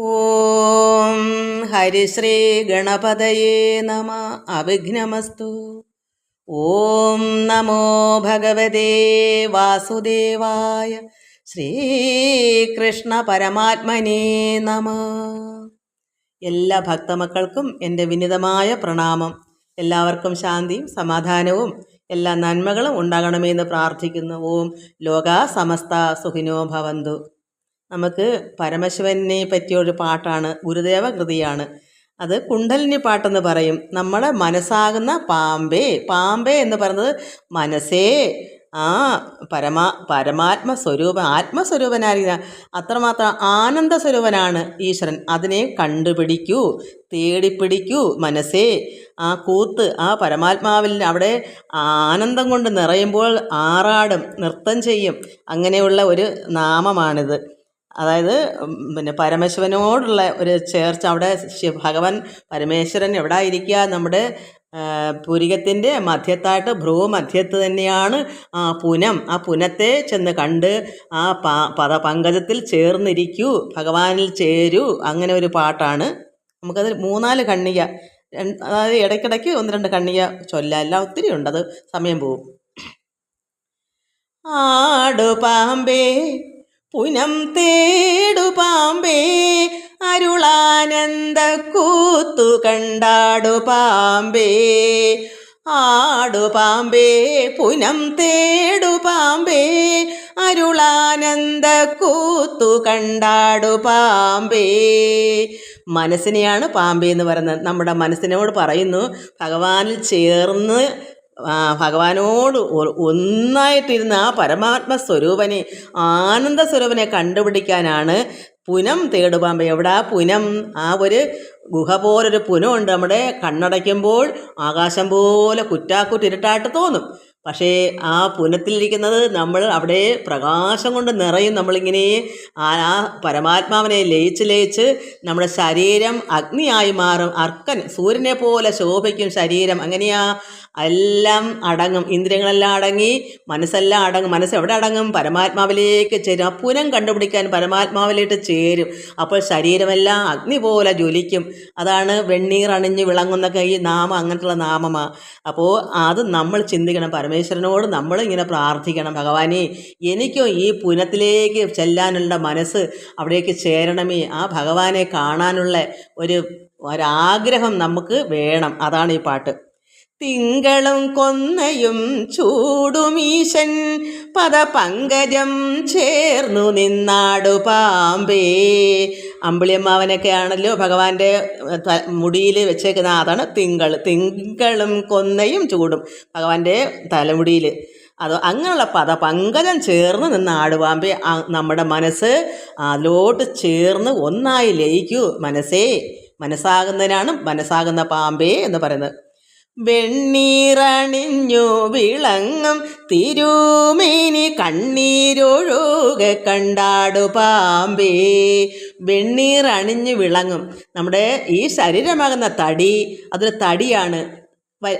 ഓം ഹരിശ്രീ ഗണപതയേ നമ. അവിഘ്നമസ്തു. ഓം നമോ ഭഗവതേ വാസുദേവായ ശ്രീകൃഷ്ണ പരമാത്മനേ നമ. എല്ലാ ഭക്തമക്കൾക്കും എന്റെ വിനിതമായ പ്രണാമം. എല്ലാവർക്കും ശാന്തിയും സമാധാനവും എല്ലാ നന്മകളും ഉണ്ടാകണമെന്ന് പ്രാർത്ഥിക്കുന്നു. ഓം ലോക സമസ്ത സുഖിനോ ഭവന്തു. നമുക്ക് പരമശിവനെ പറ്റിയ ഒരു പാട്ടാണ് ഗുരുദേവ കൃതിയാണ്. അത് കുണ്ടലിനി പാട്ടെന്ന് പറയും. നമ്മളെ മനസ്സാകുന്ന പാമ്പേ പാമ്പേ എന്ന് പറയുന്നത് മനസ്സേ. ആ പരമാ പരമാത്മ സ്വരൂപ ആത്മസ്വരൂപനായിരിക്കുന്ന അത്രമാത്രം ആനന്ദ സ്വരൂപനാണ് ഈശ്വരൻ. അതിനെ കണ്ടുപിടിക്കൂ തേടിപ്പിടിക്കൂ മനസ്സേ. ആ കൂത്ത് ആ പരമാത്മാവിൽ അവിടെ ആനന്ദം കൊണ്ട് നിറയുമ്പോൾ ആറാടും നൃത്തം ചെയ്യും. അങ്ങനെയുള്ള ഒരു നാമമാണിത്. അതായത് പിന്നെ പരമശിവനോടുള്ള ഒരു ചേർച്ച. അവിടെ ശിവ ഭഗവാൻ പരമേശ്വരൻ എവിടെ ഇരിക്കുക നമ്മുടെ പുരികത്തിന്റെ മധ്യത്തായിട്ട് ഭ്രൂ മധ്യത്ത് തന്നെയാണ് ആ പുനം. ആ പുനത്തെ ചെന്ന് കണ്ട് ആ പദ പങ്കജത്തിൽ ചേർന്നിരിക്കൂ. ഭഗവാനിൽ ചേരൂ. അങ്ങനെ ഒരു പാട്ടാണ്. നമുക്കത് മൂന്നാൽ കണ്ണിക അതായത് ഇടയ്ക്കിടയ്ക്ക് ഒന്ന് രണ്ട് കണ്ണിക ചൊല്ലാം. എല്ലാം ഒത്തിരി ഉണ്ട്. അത് സമയം പോവും. ആടു പാമ്പേ പുനം തേടു പാമ്പേ അരുളാനന്ദ കൂത്തു കണ്ടാടു പാമ്പേ. ആടു പാമ്പേ പുനം തേടു പാമ്പേ അരുളാനന്ദ കൂത്തു കണ്ടാടു പാമ്പേ. മനസ്സിനെയാണ് പാമ്പേ എന്ന് പറയുന്നത്. നമ്മുടെ മനസ്സിനോട് പറയുന്നു ഭഗവാനിൽ ചേർന്ന് ഭഗവാനോട് ഒന്നായി ഒന്നായിട്ടിരുന്ന ആ പരമാത്മ സ്വരൂപനെ ആനന്ദ സ്വരൂപനെ കണ്ടുപിടിക്കാനാണ് പുനം തേടുപാമ്പ. എവിടാ പുനം? ആ ഒരു ഗുഹ പോലൊരു പുനമുണ്ട് നമ്മുടെ കണ്ണടയ്ക്കുമ്പോൾ ആകാശം പോലെ കുറ്റാക്കുറ്റിരുട്ടായിട്ട് തോന്നും. പക്ഷേ ആ പുനത്തിലിരിക്കുന്നത് നമ്മൾ അവിടെ പ്രകാശം കൊണ്ട് നിറയും. നമ്മളിങ്ങനെ ആ ആ പരമാത്മാവിനെ ലയിച്ച് ലയിച്ച് നമ്മുടെ ശരീരം അഗ്നിയായി മാറും. അർക്കൻ സൂര്യനെ പോലെ ശോഭിക്കും ശരീരം. അങ്ങനെയാ എല്ലാം അടങ്ങും. ഇന്ദ്രിയങ്ങളെല്ലാം അടങ്ങി മനസ്സെല്ലാം അടങ്ങും. മനസ്സ് എവിടെ അടങ്ങും? പരമാത്മാവിലേക്ക് ചേരും. ആ പുനം കണ്ടുപിടിക്കാൻ പരമാത്മാവിലേക്ക് ചേരും. അപ്പോൾ ശരീരമെല്ലാം അഗ്നി പോലെ ജ്വലിക്കും. അതാണ് വെണ്ണീർ അണിഞ്ഞ് വിളങ്ങുന്നൊക്കെ ഈ നാമം അങ്ങനത്തുള്ള നാമമാണ് അപ്പോൾ അത് നമ്മൾ ചിന്തിക്കണം. പരമേശ്വരനോട് നമ്മൾ ഇങ്ങനെ പ്രാർത്ഥിക്കണം. ഭഗവാനെ എനിക്കും ഈ പുനത്തിലേക്ക് ചെല്ലാനുള്ള മനസ്സ് അവിടേക്ക് ചേരണമേ. ആ ഭഗവാനെ കാണാനുള്ള ഒരു ഒരാഗ്രഹം നമുക്ക് വേണം. അതാണ് ഈ പാട്ട്. തിങ്കളും കൊന്നയും ചൂടുമീശൻ പദപങ്കജം ചേർന്നു നിന്നാടു പാമ്പേ. അമ്പിളിയമ്മാവനൊക്കെ ആണല്ലോ ഭഗവാന്റെ മുടിയിൽ വെച്ചേക്കുന്ന അതാണ് തിങ്കൾ. തിങ്കളും കൊന്നയും ചൂടും ഭഗവാന്റെ തലമുടിയിൽ. അത് അങ്ങനെയുള്ള പദ പങ്കജം ചേർന്ന് നിന്ന് ആടുവാമ്പി നമ്മുടെ മനസ്സ് അതിലോട്ട് ചേർന്ന് ഒന്നായി ലയിക്കൂ മനസ്സേ. മനസ്സാകുന്നതിനാണ് മനസ്സാകുന്ന പാമ്പേ എന്ന് പറയുന്നത്. വെണ്ണീറണിഞ്ഞു വിളങ്ങും തിരുമേനി കണ്ണീരൊഴുക കണ്ടാടു പാമ്പേ. വെണ്ണീറണിഞ്ഞു വിളങ്ങും. നമ്മുടെ ഈ ശരീരമാകുന്ന തടി അതൊരു തടിയാണ്.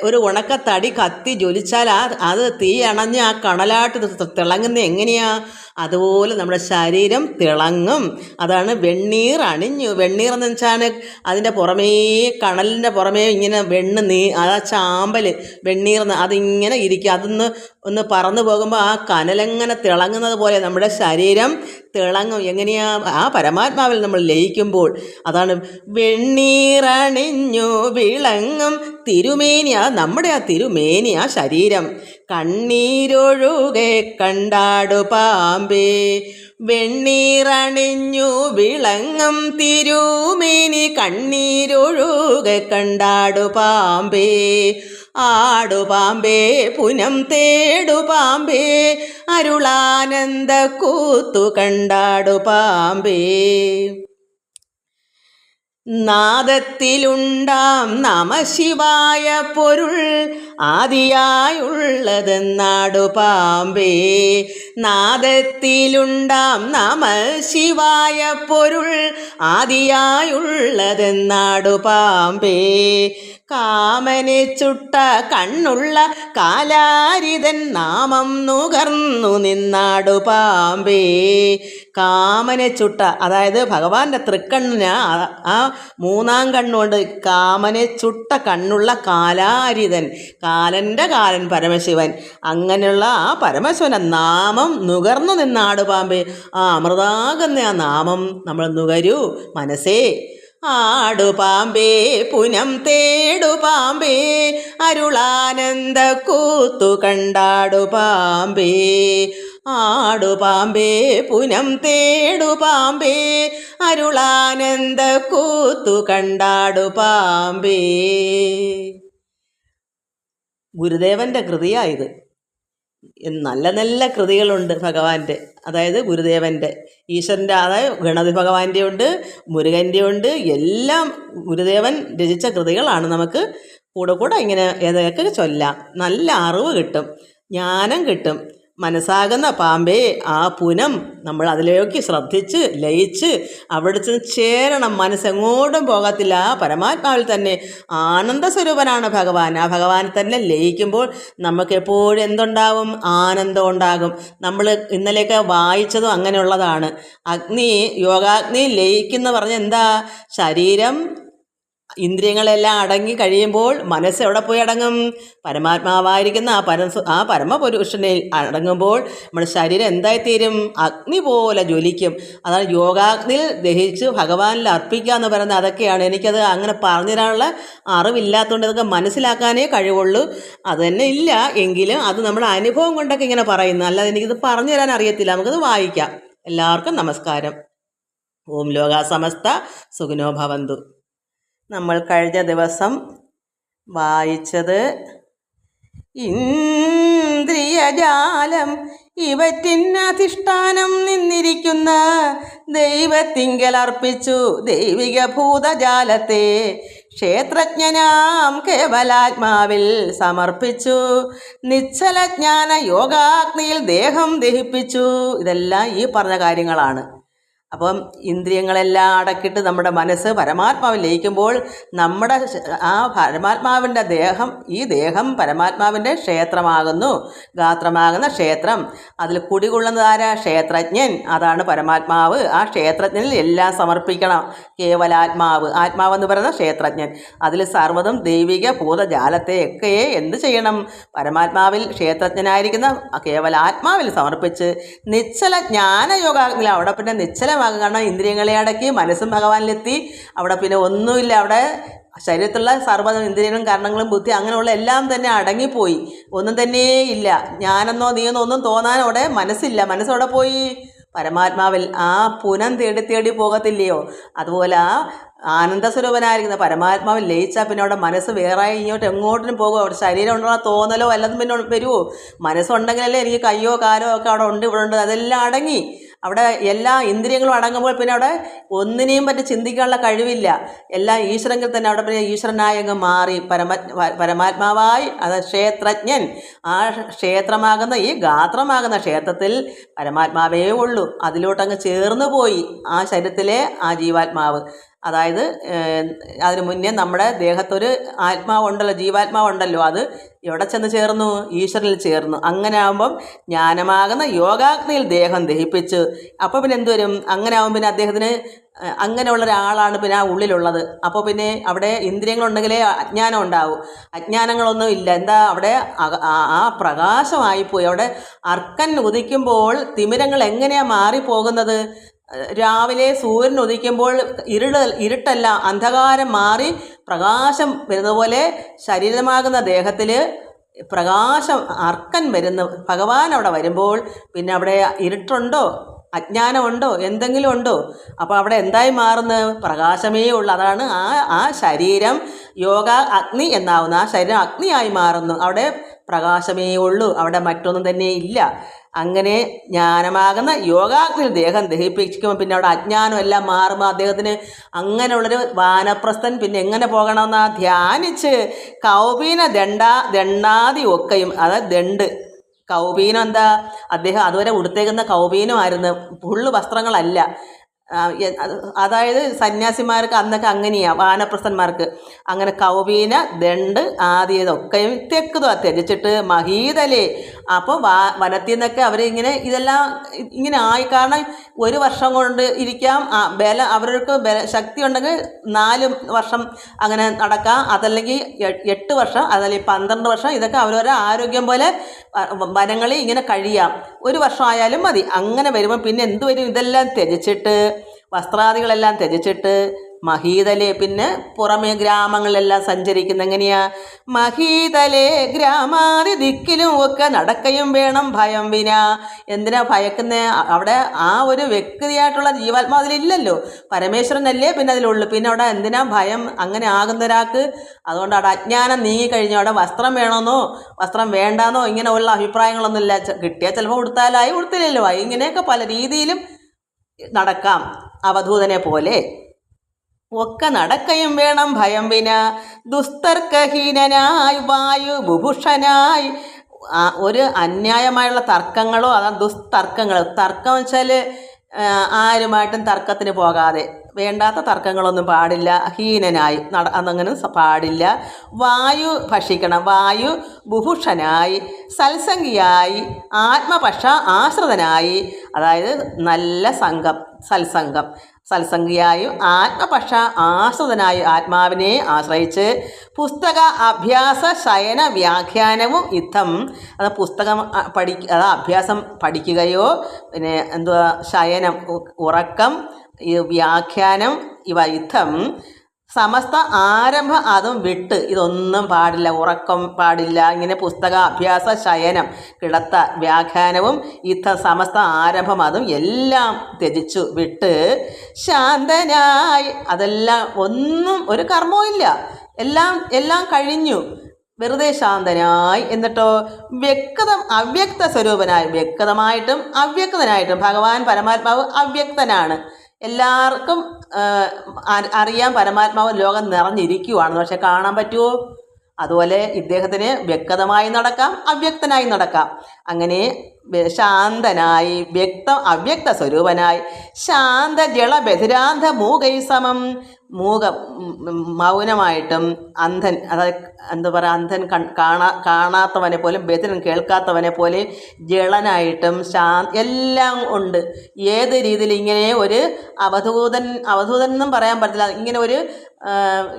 ഒരു ഉണക്ക തടി കത്തി ജ്വലിച്ചാൽ ആ അത് തീ അണഞ്ഞ് ആ കണലാട്ട് തിളങ്ങുന്നത് എങ്ങനെയാ? അതുപോലെ നമ്മുടെ ശരീരം തിളങ്ങും. അതാണ് വെണ്ണീർ അണിഞ്ഞു. വെണ്ണീർ എന്ന് വെച്ചാൽ അതിന്റെ പുറമേ കണലിന്റെ പുറമേ ഇങ്ങനെ വെണ്ണ് നീ ആ ചാമ്പൽ വെണ്ണീർ അതിങ്ങനെ ഇരിക്കുക അതൊന്ന് ഒന്ന് പറന്നു പോകുമ്പോൾ ആ കനലെങ്ങനെ തിളങ്ങുന്നത് പോലെ നമ്മുടെ ശരീരം തിളങ്ങും. എങ്ങനെയാ? ആ പരമാത്മാവിൽ നമ്മൾ ലയിക്കുമ്പോൾ അതാണ് വെണ്ണീറണിഞ്ഞു വിളങ്ങും. തിരുമേനി ആ നമ്മുടെ ആ തിരുമേനി ആ ശരീരം കണ്ണീരൊഴുകെ കണ്ടാടു പാമ്പേ. വെണ്ണീറണിഞ്ഞു വിളങ്ങും തിരുമേനി കണ്ണീരൊഴുകെ കണ്ടാടു പാമ്പേ. ആടു പാമ്പേ പുനം തേടു പാമ്പേ. അരുളാനന്ദ കൂത്തു കണ്ടാടു പാമ്പേ. നാദത്തിലുണ്ടാം നമശിവായ പൊരുൾ ആദിയായുള്ളതെന്നാടു പാമ്പേ. നാദത്തിലുണ്ടാം നമശിവായ പൊരുൾ ആദിയായുള്ളതെന്നാടു പാമ്പേ. കാമനെ ചുട്ട കണ്ണുള്ള കാലാരിതൻ നാമം നുകർന്നു നിന്നാടു പാമ്പേ. കാമനെ ചുട്ട അതായത് ഭഗവാന്റെ തൃക്കണ്ണിന് ആ- മൂന്നാം കണ്ണുകൊണ്ട് കാമനെ ചുട്ട കണ്ണുള്ള കാലാരിതൻ കാലന്റെ കാലൻ പരമശിവൻ അങ്ങനെയുള്ള ആ പരമശിവനെ നാമം നുകർന്നു നിന്നാടു പാമ്പേ. ആ അമൃതാകുന്ന ആ നാമം നമ്മൾ നുകരൂ മനസ്സേ. ആടു പാമ്പേ പുനം തേടുപാമ്പേ അരുളാനന്ദ കൂത്തു കണ്ടാടുപാമ്പേ ആടുപാമ്പേ ആടു പാമ്പേ പുനം തേടുപാമ്പേ അരുളാനന്ദ കൂത്തു കണ്ടാടുപാമ്പേ ഗുരുദേവന്റെ കൃതിയായത് നല്ല നല്ല കൃതികളുണ്ട് ഭഗവാന്റെ. അതായത് ഗുരുദേവന്റെ ഈശ്വരന്റെ അതായത് ഗണപതി ഭഗവാന്റെ ഉണ്ട് മുരുകന്റെ ഉണ്ട് എല്ലാം ഗുരുദേവൻ രചിച്ച കൃതികളാണ് നമുക്ക് കൂടെ കൂടെ ഇങ്ങനെ ഏതൊക്കെ ചൊല്ലാം. നല്ല അറിവ് കിട്ടും ജ്ഞാനം കിട്ടും. മനസ്സാകുന്ന പാമ്പേ ആ പുനം നമ്മൾ അതിലേക്ക് ശ്രദ്ധിച്ച് ലയിച്ച് അവിടെ ചെന്ന് ചേരണം. മനസ്സെങ്ങോട്ടും പോകത്തില്ല. ആ പരമാത്മാവിൽ തന്നെ ആനന്ദ സ്വരൂപനാണ് ഭഗവാൻ. ആ ഭഗവാൻ തന്നെ ലയിക്കുമ്പോൾ നമുക്ക് എപ്പോഴും എന്തുണ്ടാവും? ആനന്ദം ഉണ്ടാകും. നമ്മൾ ഇന്നലെയൊക്കെ വായിച്ചതും അങ്ങനെയുള്ളതാണ്. അഗ്നി യോഗാഗ്നി ലയിക്കുന്ന പറഞ്ഞ എന്താ? ശരീരം ഇന്ദ്രിയങ്ങളെല്ലാം അടങ്ങി കഴിയുമ്പോൾ മനസ്സ് എവിടെ പോയി അടങ്ങും? പരമാത്മാവായിരിക്കുന്ന ആ പരം ആ പരമപുരുഷനിൽ അടങ്ങുമ്പോൾ നമ്മുടെ ശരീരം എന്തായിത്തീരും? അഗ്നി പോലെ ജ്വലിക്കും. അതാണ് യോഗാഗ്നിൽ ദഹിച്ച് ഭഗവാനിൽ അർപ്പിക്കുക എന്ന് പറയുന്നത് അതൊക്കെയാണ്. എനിക്കത് അങ്ങനെ പറഞ്ഞു തരാനുള്ള അറിവില്ലാത്തതുകൊണ്ട് ഇതൊക്കെ മനസ്സിലാക്കാനേ കഴിവുള്ളൂ. അത് തന്നെ ഇല്ല എങ്കിലും അത് നമ്മുടെ അനുഭവം കൊണ്ടൊക്കെ ഇങ്ങനെ പറയുന്നു അല്ലാതെ എനിക്കിത് പറഞ്ഞു തരാൻ അറിയത്തില്ല. നമുക്കത് വായിക്കാം. എല്ലാവർക്കും നമസ്കാരം. ഓം ലോക സമസ്ത സുഖിനോ ഭവന്തു. നമ്മൾ കഴിഞ്ഞ ദിവസം വായിച്ചത് ഇന്ദ്രിയജാലം ഇവറ്റിനധിഷ്ഠാനം നിന്നിരിക്കുന്ന ദൈവത്തിങ്കൽ അർപ്പിച്ചു ദൈവിക ഭൂതജാലത്തെ ക്ഷേത്രജ്ഞനാം കേവലാത്മാവിൽ സമർപ്പിച്ചു. നിശ്ചലജ്ഞാന യോഗാഗ്നിയിൽ ദേഹം ദഹിപ്പിച്ചു. ഇതെല്ലാം ഈ പറഞ്ഞ കാര്യങ്ങളാണ്. അപ്പം ഇന്ദ്രിയങ്ങളെല്ലാം അടക്കിയിട്ട് നമ്മുടെ മനസ്സ് പരമാത്മാവിൽ ലയിക്കുമ്പോൾ നമ്മുടെ ആ പരമാത്മാവിന്റെ ദേഹം ഈ ദേഹം പരമാത്മാവിന്റെ ക്ഷേത്രമാകുന്നു. ഗാത്രമാകുന്ന ക്ഷേത്രം. അതിൽ കുടികൊള്ളുന്നതാരാ ക്ഷേത്രജ്ഞൻ. അതാണ് പരമാത്മാവ്. ആ ക്ഷേത്രജ്ഞനിൽ എല്ലാം സമർപ്പിക്കണം. കേവലാത്മാവ്. ആത്മാവെന്ന് പറയുന്ന ക്ഷേത്രജ്ഞൻ. അതിൽ സർവതും ദൈവിക ഭൂതജാലത്തെയൊക്കെ എന്ത് ചെയ്യണം? പരമാത്മാവിൽ ക്ഷേത്രജ്ഞനായിരിക്കുന്ന കേവലാത്മാവിൽ സമർപ്പിച്ച് നിശ്ചല ജ്ഞാനയോഗാഗ്നിൽ അവിടെ പിന്നെ നിശ്ചലമാകും കാരണം ഇന്ദ്രിയങ്ങളെ അടക്കി മനസ്സും ഭഗവാനിലെത്തി. അവിടെ പിന്നെ ഒന്നുമില്ല. അവിടെ ശരീരത്തിലുള്ള സർവ ഇന്ദ്രിയങ്ങളും കാരണങ്ങളും ബുദ്ധി അങ്ങനെയുള്ള എല്ലാം തന്നെ അടങ്ങിപ്പോയി. ഒന്നും തന്നെ ഇല്ല. ഞാനെന്നോ നീയെന്നോ ഒന്നും തോന്നാൻ അവിടെ മനസ്സില്ല. മനസ്സവിടെ പോയി. പരമാത്മാവിൽ ആ പുനം തേടി തേടി പോകത്തില്ലയോ? അതുപോലെ ആ ആനന്ദസ്വരൂപനായിരിക്കുന്ന പരമാത്മാവിൽ ലയിച്ചാൽ പിന്നെ അവിടെ മനസ്സ് വേറെ ഇങ്ങോട്ട് എങ്ങോട്ടും പോകുമോ അവിടെ ശരീരം ഉണ്ടോ തോന്നലോ വല്ലതും പിന്നെ വരുമോ മനസ്സുണ്ടെങ്കിലല്ലേ എനിക്ക് കയ്യോ കാലോ ഒക്കെ അവിടെ ഉണ്ട് ഇവിടെ ഉണ്ട്. അതെല്ലാം അടങ്ങി. അവിടെ എല്ലാ ഇന്ദ്രിയങ്ങളും അടങ്ങുമ്പോൾ പിന്നെ അവിടെ ഒന്നിനെയും പറ്റി ചിന്തിക്കാനുള്ള കഴിവില്ല. എല്ലാ ഈശ്വരങ്ങൾ തന്നെ അവിടെ പിന്നെ ഈശ്വരനായി അങ്ങ് മാറി. പരമ പരമാത്മാവായി അത് ക്ഷേത്രജ്ഞൻ. ആ ക്ഷേത്രമാകുന്ന ഈ ഗാത്രമാകുന്ന ക്ഷേത്രത്തിൽ പരമാത്മാവേ ഉള്ളൂ. അതിലോട്ടങ്ങ് ചേർന്ന് പോയി ആ ശരീരത്തിലെ ആ ജീവാത്മാവ്. അതായത് അതിനു മുന്നേ നമ്മുടെ ദേഹത്തൊരു ആത്മാവുണ്ടല്ലോ ജീവാത്മാവുണ്ടല്ലോ അത് എവിടെ ചെന്ന് ചേർന്നു? ഈശ്വരനിൽ ചേർന്നു. അങ്ങനെ ആകുമ്പം ജ്ഞാനമാകുന്ന യോഗാഗ്നിയിൽ ദേഹം ദഹിപ്പിച്ച്. അപ്പോൾ പിന്നെ എന്ത് വരും? അങ്ങനെ ആകുമ്പോൾ പിന്നെ അദ്ദേഹത്തിന് അങ്ങനെയുള്ള ഒരാളാണ് പിന്നെ ആ ഉള്ളിലുള്ളത്. അപ്പോൾ പിന്നെ അവിടെ ഇന്ദ്രിയങ്ങളുണ്ടെങ്കിലേ അജ്ഞാനം ഉണ്ടാവും. അജ്ഞാനങ്ങളൊന്നും ഇല്ല. എന്താ അവിടെ ആ പ്രകാശമായിപ്പോയി. അവിടെ അർക്കൻ ഉദിക്കുമ്പോൾ തിമിരങ്ങൾ എങ്ങനെയാണ് മാറിപ്പോകുന്നത്? രാവിലെ സൂര്യൻ ഉദിക്കുമ്പോൾ ഇരുട് ഇരുട്ടല്ല അന്ധകാരം മാറി പ്രകാശം വരുന്ന പോലെ ശരീരമാകുന്ന ദേഹത്തിൽ പ്രകാശം അർക്കൻ വരുന്ന ഭഗവാൻ അവിടെ വരുമ്പോൾ പിന്നെ അവിടെ ഇരുട്ടുണ്ടോ അജ്ഞാനമുണ്ടോ എന്തെങ്കിലും ഉണ്ടോ? അപ്പോൾ അവിടെ എന്തായി മാറുന്നത് പ്രകാശമേ ഉള്ളൂ. അതാണ് ആ ആ ശരീരം യോഗ അഗ്നി എന്നാവുന്ന ആ ശരീരം അഗ്നിയായി മാറുന്നു. അവിടെ പ്രകാശമേ ഉള്ളൂ. അവിടെ മറ്റൊന്നും തന്നെ ഇല്ല. അങ്ങനെ ജ്ഞാനമാകുന്ന യോഗാഗ്നിയിൽ ദേഹം ദഹിപ്പിക്കുമ്പോൾ പിന്നെ അവിടെ അജ്ഞാനം എല്ലാം മാറുമ്പോൾ അദ്ദേഹത്തിന് അങ്ങനെയുള്ളൊരു വാനപ്രസ്ഥൻ പിന്നെ എങ്ങനെ പോകണമെന്നാ ധ്യാനിച്ച് കൗപീന ദണ്ഡ ദണ്ഡാതി ഒക്കെയും അതായത് ദണ്ട് കൗപീനം എന്താ? അദ്ദേഹം അതുവരെ ഉടുത്തേക്കുന്ന കൗപീനമായിരുന്നു. ഫുള്ള് വസ്ത്രങ്ങളല്ല. അതായത് സന്യാസിമാർക്ക് അന്നൊക്കെ അങ്ങനെയാണ് വാനപ്രസ്ഥന്മാർക്ക്. അങ്ങനെ കൗവീന ദണ്ട് ആദ്യതൊക്കെയും തെക്കുതോ ത്യജിച്ചിട്ട് മഹീതലേ. അപ്പോൾ വാ വനത്തിൽ നിന്നൊക്കെ അവരിങ്ങനെ ഇതെല്ലാം ഇങ്ങനെ ആയി. കാരണം ഒരു വർഷം കൊണ്ട് ഇരിക്കാം ബല അവർക്ക് ബല ശക്തി ഉണ്ടെങ്കിൽ നാല് വർഷം അങ്ങനെ നടക്കാം. അതല്ലെങ്കിൽ എട്ട് വർഷം അതല്ലെങ്കിൽ പന്ത്രണ്ട് വർഷം ഇതൊക്കെ അവരവരുടെ ആരോഗ്യം പോലെ വനങ്ങളിൽ ഇങ്ങനെ കഴിയാം. ഒരു വർഷം ആയാലും മതി. അങ്ങനെ വരുമ്പോൾ പിന്നെ എന്ത് വരും? ഇതെല്ലാം ത്യജിച്ചിട്ട് വസ്ത്രാദികളെല്ലാം ത്യജിച്ചിട്ട് മഹീതലെ പിന്നെ പുറമേ ഗ്രാമങ്ങളിലെല്ലാം സഞ്ചരിക്കുന്ന എങ്ങനെയാ? മഹീതലെ ഗ്രാമാതി ദിക്കിലും ഒക്കെ നടക്കയും വേണം ഭയം വിന. എന്തിനാ ഭയക്കുന്ന? അവിടെ ആ ഒരു വ്യക്തിയായിട്ടുള്ള ജീവാത്മാ അതിലില്ലല്ലോ. പരമേശ്വരനല്ലേ പിന്നെ അതിലുള്ളു. പിന്നെ അവിടെ എന്തിനാ ഭയം? അങ്ങനെ ആകുന്ന ഒരാൾക്ക് അതുകൊണ്ട് അവിടെ അജ്ഞാനം നീങ്ങിക്കഴിഞ്ഞു അവിടെ വസ്ത്രം വേണമെന്നോ വസ്ത്രം വേണ്ടാന്നോ ഇങ്ങനെ ഉള്ള അഭിപ്രായങ്ങളൊന്നും ഇല്ല ച- കിട്ടിയാൽ ചിലപ്പോൾ ഉടുത്താലായി ഉടുത്തില്ലല്ലോ. ഇങ്ങനെയൊക്കെ പല രീതിയിലും നടക്കാം. അവധൂതനെ പോലെ. ഒക്കെ നടക്കയും വേണം ഭയം വിന. ദുസ്തർക്കഹീനനായി വായു ബുഭുഷനായി ഒരു അന്യായമായുള്ള തർക്കങ്ങളോ അതാ ദുസ്തർക്കങ്ങൾ തർക്കം വെച്ചാൽ ആരുമായിട്ടും തർക്കത്തിന് പോകാതെ. വേണ്ടാത്ത തർക്കങ്ങളൊന്നും പാടില്ല ഹീനനായി നട അതങ്ങനെ പാടില്ല. വായു ഭക്ഷിക്കണം വായു ബുഭുഷനായി സത്സംഗിയായി ആത്മപക്ഷ ആശ്രിതനായി അതായത് നല്ല സംഘം സത്സംഗം. സത്സംഗിയായും ആത്മപക്ഷ ആശ്രിതനായും ആത്മാവിനെ ആശ്രയിച്ച് പുസ്തക അഭ്യാസ ശയന വ്യാഖ്യാനവും യുദ്ധം അത് പുസ്തകം പഠി അത് അഭ്യാസം പഠിക്കുകയോ പിന്നെ എന്തുവാ ശയനം ഉറക്കം വ്യാഖ്യാനം ഇവ യുദ്ധം സമസ്ത ആരംഭ അതും വിട്ട്. ഇതൊന്നും പാടില്ല ഉറക്കം പാടില്ല. ഇങ്ങനെ പുസ്തക അഭ്യാസ ശയനം കിടത്ത വ്യാഖ്യാനവും യുദ്ധ സമസ്ത ആരംഭം അതും എല്ലാം ത്യജിച്ചു വിട്ട് ശാന്തനായി. അതെല്ലാം ഒന്നും ഒരു കർമ്മവും ഇല്ല. എല്ലാം എല്ലാം കഴിഞ്ഞു. വെറുതെ ശാന്തനായി എന്നിട്ടോ വ്യക്തത അവ്യക്ത സ്വരൂപനായി. വ്യക്തമായിട്ടും അവ്യക്തനായിട്ടും ഭഗവാൻ പരമാത്മാവ് അവ്യക്തനാണ്. എല്ലാവർക്കും അറിയാം അറിയാൻ പരമാത്മാവ് ലോകം നിറഞ്ഞിരിക്കുവാണ്. പക്ഷെ കാണാൻ പറ്റുമോ അതുപോലെ ഇദ്ദേഹത്തിന് വ്യക്തമായി നടക്കാം അവ്യക്തനായി നടക്കാം. അങ്ങനെ ശാന്തനായി വ്യക്ത അവ്യക്ത സ്വരൂപനായി ശാന്ത ജള ബധിരാന്ത മൂകൈ സമം മൂക മൗനമായിട്ടും അന്ധൻ അതായത് എന്താ പറയുക അന്ധൻ കാണാ കാണാത്തവനെ പോലും ബധിരൻ കേൾക്കാത്തവനെ പോലെ ജളനായിട്ടും ശാ എല്ലാം ഉണ്ട്. ഏത് രീതിയിൽ ഇങ്ങനെ ഒരു അവധൂതൻ അവധൂതൻ എന്നും പറയാൻ പറ്റില്ല ഇങ്ങനെ ഒരു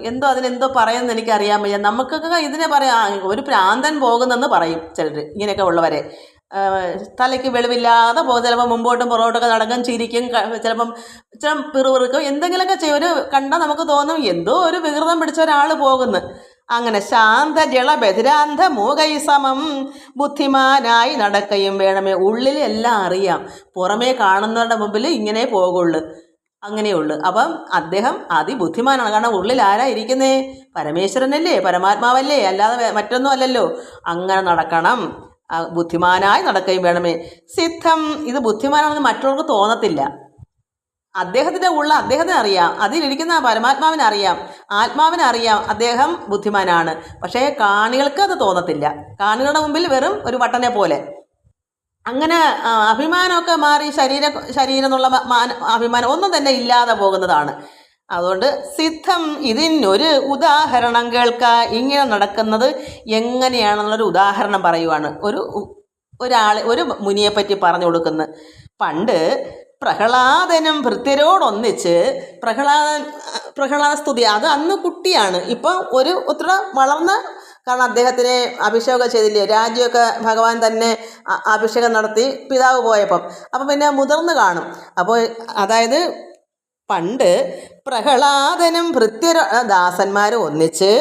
എന്തോ അതിനെന്തോ പറയുമെന്ന് എനിക്കറിയാൻ വയ്യ. നമുക്കൊക്കെ ഇതിനെ പറയാം ഒരു പ്രാന്തൻ പോകുന്നെന്ന് പറയും ചിലർ ഇങ്ങനെയൊക്കെ ഉള്ളവരെ. തലയ്ക്ക് വെളിവില്ലാതെ പോകും. ചിലപ്പോൾ മുമ്പോട്ടും പുറകോട്ടൊക്കെ നടക്കും ചിരിക്കും ചിലപ്പം ചില പിറുപിറുക്കും. എന്തെങ്കിലുമൊക്കെ ചെയ്യും ഒരു കണ്ടാൽ നമുക്ക് തോന്നും എന്തോ ഒരു വികൃതം പിടിച്ച ഒരാൾ പോകുന്നു. അങ്ങനെ ശാന്ത ജള ബധിരാന്ത മൂകൈ സമം ബുദ്ധിമാനായി നടക്കുകയും വേണമേ. ഉള്ളിൽ എല്ലാം അറിയാം. പുറമേ കാണുന്നവരുടെ മുമ്പിൽ ഇങ്ങനെ പോകുള്ളൂ. അങ്ങനെയുള്ളു. അപ്പം അദ്ദേഹം അതിബുദ്ധിമാനാണ്. കാരണം ഉള്ളിൽ ആരാ ഇരിക്കുന്നേ? പരമേശ്വരനല്ലേ? പരമാത്മാവല്ലേ? അല്ലാതെ മറ്റൊന്നും അല്ലല്ലോ. അങ്ങനെ നടക്കണം. ബുദ്ധിമാനായി നടക്കുകയും വേണമേ. സിദ്ധം ഇത് ബുദ്ധിമാനാണെന്ന് മറ്റുള്ളവർക്ക് തോന്നത്തില്ല. അദ്ദേഹത്തിന്റെ ഉള്ള അദ്ദേഹത്തിന് അറിയാം. അതിലിരിക്കുന്ന പരമാത്മാവിനെ അറിയാം. ആത്മാവിനെ അറിയാം അദ്ദേഹം ബുദ്ധിമാനാണ്. പക്ഷേ കാണികൾക്ക് അത് തോന്നത്തില്ല. കാണികളുടെ മുമ്പിൽ വെറും ഒരു വട്ടനെ പോലെ. അങ്ങനെ അഭിമാനമൊക്കെ മാറി ശരീര ശരീരം എന്നുള്ള അഭിമാനം ഒന്നും തന്നെ ഇല്ലാതെ പോകുന്നതാണ്. അതുകൊണ്ട് സിദ്ധം ഇതിനൊരു ഉദാഹരണം കേൾക്ക. ഇങ്ങനെ നടക്കുന്നത് എങ്ങനെയാണെന്നുള്ളൊരു ഉദാഹരണം പറയുവാണ്. ഒരു ഒരാൾ ഒരു മുനിയെപ്പറ്റി പറഞ്ഞു കൊടുക്കുന്നു. പണ്ട് പ്രഹ്ലാദനും ഭൃത്യരോടൊന്നിച്ച് പ്രഹ്ലാദൻ പ്രഹ്ലാദ സ്തുതി. അത് അന്ന് കുട്ടിയാണ്. ഇപ്പം ഒരു ഒത്തിരി വളർന്ന കാരണം അദ്ദേഹത്തിന് അഭിഷേകം ചെയ്തില്ലേ? രാജ്യമൊക്കെ ഭഗവാൻ തന്നെ അഭിഷേകം നടത്തി പിതാവ് പോയപ്പം. അപ്പം പിന്നെ മുതിർന്ന് കാണും. അപ്പോൾ അതായത് പണ്ട് പ്രഹ്ലാദനും ഭൃത്യര ദാസന്മാരും ഒന്നിച്ച്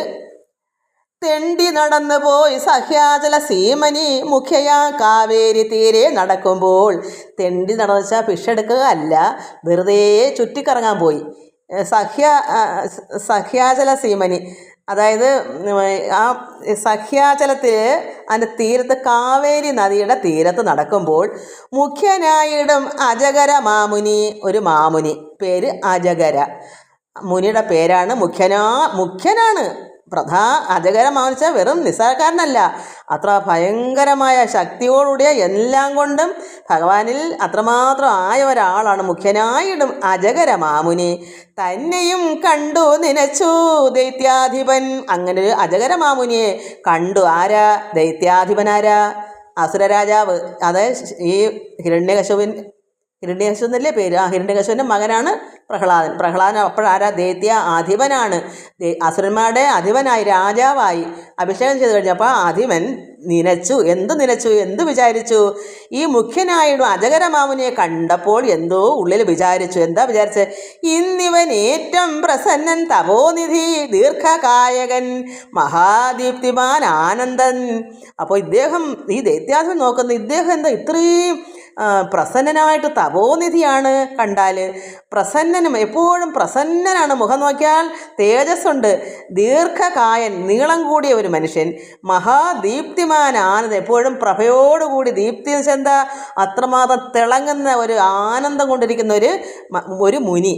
തെണ്ടി നടന്നു പോയി സഹ്യാചല സീമനി മുഖ്യയാ കാവേരി തീരെ നടക്കുമ്പോൾ തെണ്ടി നടന്നു വെച്ചാൽ ഭിക്ഷെടുക്കുക അല്ല വെറുതെ ചുറ്റിക്കറങ്ങാൻ പോയി. സഹ്യ സഹ്യാചല സീമനി അതായത് ആ സഖ്യാചലത്തിൽ അതിന്റെ തീരത്ത് കാവേരി നദിയുടെ തീരത്ത് നടക്കുമ്പോൾ മുഖ്യനായിടും അജഗര മാമുനി ഒരു മാമുനി. പേര് അജഗര. മുനിയുടെ പേരാണ് മുഖ്യനാ മുഖ്യനാണ്. പ്രധാ അജകരമാണെന്ന് വെച്ചാൽ വെറും നിസ്സാരക്കാരനല്ല. അത്ര ഭയങ്കരമായ ശക്തിയോടുകൂടിയ എല്ലാം കൊണ്ടും ഭഗവാനിൽ അത്രമാത്രം ആയ ഒരാളാണ് മുഖ്യനായിടും അജകരമാമുനി തന്നെയും കണ്ടു നനച്ചു ദൈത്യാധിപൻ. അങ്ങനെ ഒരു അജകരമാമുനിയെ കണ്ടു ആരാ? ദൈത്യാധിപനാരാ? അസുരരാജാവ്. അതായത് ഈ ഹിരണ്യകശുവിൻ ഹിരണ്യകശു എന്നല്ലേ പേര്? ആ ഹിരണ്യകശുവിന്റെ മകനാണ് പ്രഹ്ലാദൻ. പ്രഹ്ലാദൻ അപ്പോഴാരാ? ദേത്യ അധിപനാണ്. അസുരന്മാരുടെ അധിപനായി രാജാവായി അഭിഷേകം ചെയ്ത് കഴിഞ്ഞപ്പോൾ അധിപൻ നിനച്ചു എന്ത് നിനച്ചു എന്ത് വിചാരിച്ചു? ഈ മുഖ്യനായുടെ അജകരമാമുനിയെ കണ്ടപ്പോൾ എന്തോ ഉള്ളിൽ വിചാരിച്ചു. എന്താ വിചാരിച്ചത് ഇന്നിവൻ ഏറ്റവും പ്രസന്നൻ തപോനിധി ദീർഘകായകൻ മഹാദീപ്തിമാൻ ആനന്ദൻ. അപ്പോൾ ഇദ്ദേഹം ഈ ദൈത്യാധിപൻ നോക്കുന്ന ഇദ്ദേഹം എന്താ ഇത്രയും പ്രസന്നനായിട്ട് തപോനിധിയാണ് കണ്ടാൽ പ്രസന്നനും എപ്പോഴും പ്രസന്നനാണ്. മുഖം നോക്കിയാൽ തേജസ്സുണ്ട്. ദീർഘകായൻ നീളം കൂടിയ ഒരു മനുഷ്യൻ മഹാദീപ്തിമാൻ ആനന്ദം എപ്പോഴും പ്രഭയോടുകൂടി ദീപ്തി എന്താ അത്രമാത്രം തിളങ്ങുന്ന ഒരു ആനന്ദം കൊണ്ടിരിക്കുന്ന ഒരു ഒരു മുനി.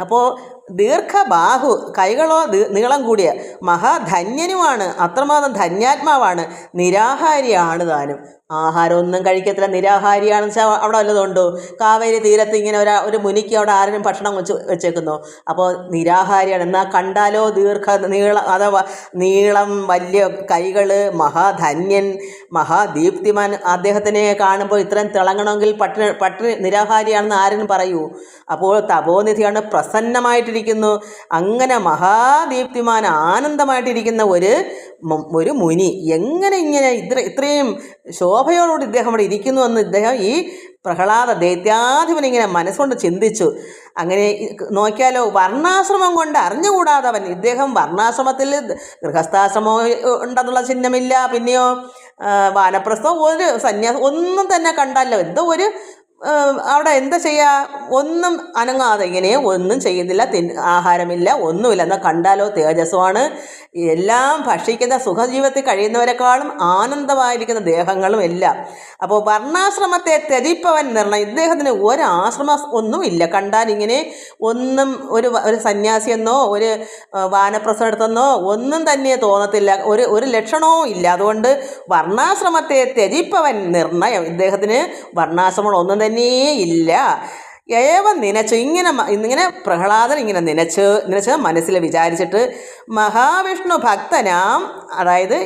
അപ്പോൾ ദീർഘബാഹു കൈകളോ നീളം കൂടിയ മഹാധന്യനുമാണ്. അത്രമാത്രം ധന്യാത്മാവാണ്. നിരാഹാരിയാണ് താനും. ആഹാരമൊന്നും കഴിക്കത്തില്ല നിരാഹാരിയാണെന്ന് വെച്ചാൽ അവിടെ വല്ലതുണ്ടോ കാവേരി തീരത്ത് ഇങ്ങനെ ഒരാ ഒരു മുനിക്ക് അവിടെ ആരും ഭക്ഷണം വെച്ച് വെച്ചേക്കുന്നു? അപ്പോൾ നിരാഹാരിയാണ്. എന്നാൽ കണ്ടാലോ ദീർഘ നീള അഥവാ നീളം വലിയ കൈകൾ മഹാധന്യൻ മഹാദീപ്തിമാൻ അദ്ദേഹത്തിനെ കാണുമ്പോൾ ഇത്രയും തിളങ്ങണമെങ്കിൽ പട്ടിണി പട്ടിണി നിരാഹാരിയാണെന്ന് ആരും പറയൂ. അപ്പോൾ തപോനിധിയാണ് പ്രസന്നമായിട്ടിരിക്കുന്നു. അങ്ങനെ മഹാദീപ്തിമാൻ ആനന്ദമായിട്ടിരിക്കുന്ന ഒരു ഒരു മുനി. എങ്ങനെ ഇങ്ങനെ ഇത്ര ഇത്രയും ശോഭയോടുകൂടി ഇദ്ദേഹം അവിടെ ഇരിക്കുന്നു എന്ന് ഇദ്ദേഹം ഈ പ്രഹ്ലാദ ദൈത്യാധിപൻ ഇങ്ങനെ മനസ്സുകൊണ്ട് ചിന്തിച്ചു. അങ്ങനെ നോക്കിയാലോ വർണാശ്രമം കൊണ്ട് അറിഞ്ഞുകൂടാതെ അവൻ ഇദ്ദേഹം വർണാശ്രമത്തിൽ ഗൃഹസ്ഥാശ്രമം ഉണ്ടെന്നുള്ള ചിഹ്നമില്ല. പിന്നെയോ വാനപ്രസ്ഥോ ഒരു സന്യാസം ഒന്നും തന്നെ കണ്ടല്ലോ. എന്തോ ഒരു അവിടെ എന്താ ചെയ്യുക ഒന്നും അനങ്ങാതെ ഇങ്ങനെ ഒന്നും ചെയ്യുന്നില്ല തി ആഹാരമില്ല ഒന്നുമില്ല. എന്നാൽ കണ്ടാലോ തേജസ്സുമാണ് എല്ലാം ഭക്ഷിക്കുന്ന സുഖജീവിതത്തിൽ കഴിയുന്നവരെക്കാളും ആനന്ദമായിരിക്കുന്ന ദേഹങ്ങളും എല്ലാം. അപ്പോൾ വർണാശ്രമത്തെ ത്യജിപ്പവൻ നിർണയം ഇദ്ദേഹത്തിന് ഒരാശ്രമ ഒന്നുമില്ല. കണ്ടാൽ ഇങ്ങനെ ഒന്നും ഒരു ഒരു സന്യാസിയെന്നോ ഒരു ആ, ഒന്നും തന്നെ തോന്നത്തില്ല. ഒരു ഒരു ലക്ഷണവും ഇല്ല. അതുകൊണ്ട് വർണാശ്രമത്തെ ത്യജിപ്പവൻ നിർണയം. ഇദ്ദേഹത്തിന് വർണാശ്രമങ്ങൾ ഒന്നും തന്നെ ഇല്ല ഏവം നനച്ചു ഇങ്ങനെ ഇങ്ങനെ പ്രഹ്ലാദൻ ഇങ്ങനെ നനച്ച് നനച്ച് മനസ്സിൽ വിചാരിച്ചിട്ട് മഹാവിഷ്ണു ഭക്തനാം അതായത്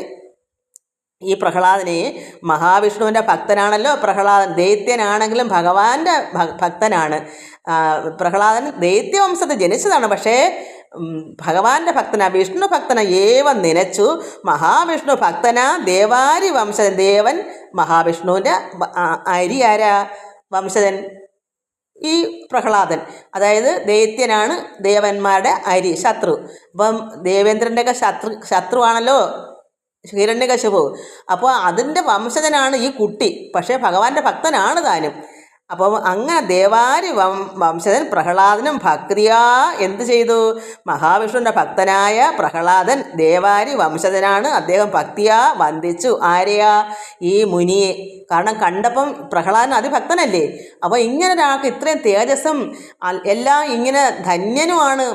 ഈ പ്രഹ്ലാദനെ മഹാവിഷ്ണുവിന്റെ ഭക്തനാണല്ലോ പ്രഹ്ലാദൻ ദൈത്യനാണെങ്കിലും ഭഗവാന്റെ ഭക്തനാണ്. പ്രഹ്ലാദൻ ദൈത്യവംശത്തിൽ ജനിച്ചതാണ് പക്ഷേ ഭഗവാന്റെ ഭക്തന വിഷ്ണു ഭക്തന ഏവം നനച്ചു മഹാവിഷ്ണു ഭക്തന ദേവാരി വംശ ദേവൻ മഹാവിഷ്ണുവിന്റെ അരി ആരാ? വംശജൻ. ഈ പ്രഹ്ലാദൻ അതായത് ദൈത്യനാണ് ദേവന്മാരുടെ അരി ശത്രു. അപ്പം ദേവേന്ദ്രന്റെയൊക്കെ ശത്രു ശത്രുവാണല്ലോ ഹിരണ്യകശിപു. അപ്പോൾ അതിന്റെ വംശജനാണ് ഈ കുട്ടി. പക്ഷേ ഭഗവാന്റെ ഭക്തനാണ് താനും. അപ്പം അങ്ങനെ ദേവാരി വംശജൻ പ്രഹ്ലാദനും ഭക്തിയാ എന്ത് ചെയ്തു? മഹാവിഷ്ണുവിന്റെ ഭക്തനായ പ്രഹ്ലാദൻ ദേവാരി വംശജനാണ്. അദ്ദേഹം ഭക്തിയാ വന്ദിച്ചു. ആരെയാ? ഈ മുനിയെ. കാരണം കണ്ടപ്പം പ്രഹ്ലാദൻ അതിഭക്തനല്ലേ? അപ്പോൾ ഇങ്ങനെ ഒരാൾക്ക് ഇത്രയും തേജസ്സും എല്ലാം ഇങ്ങനെ ധന്യനുമാണ്.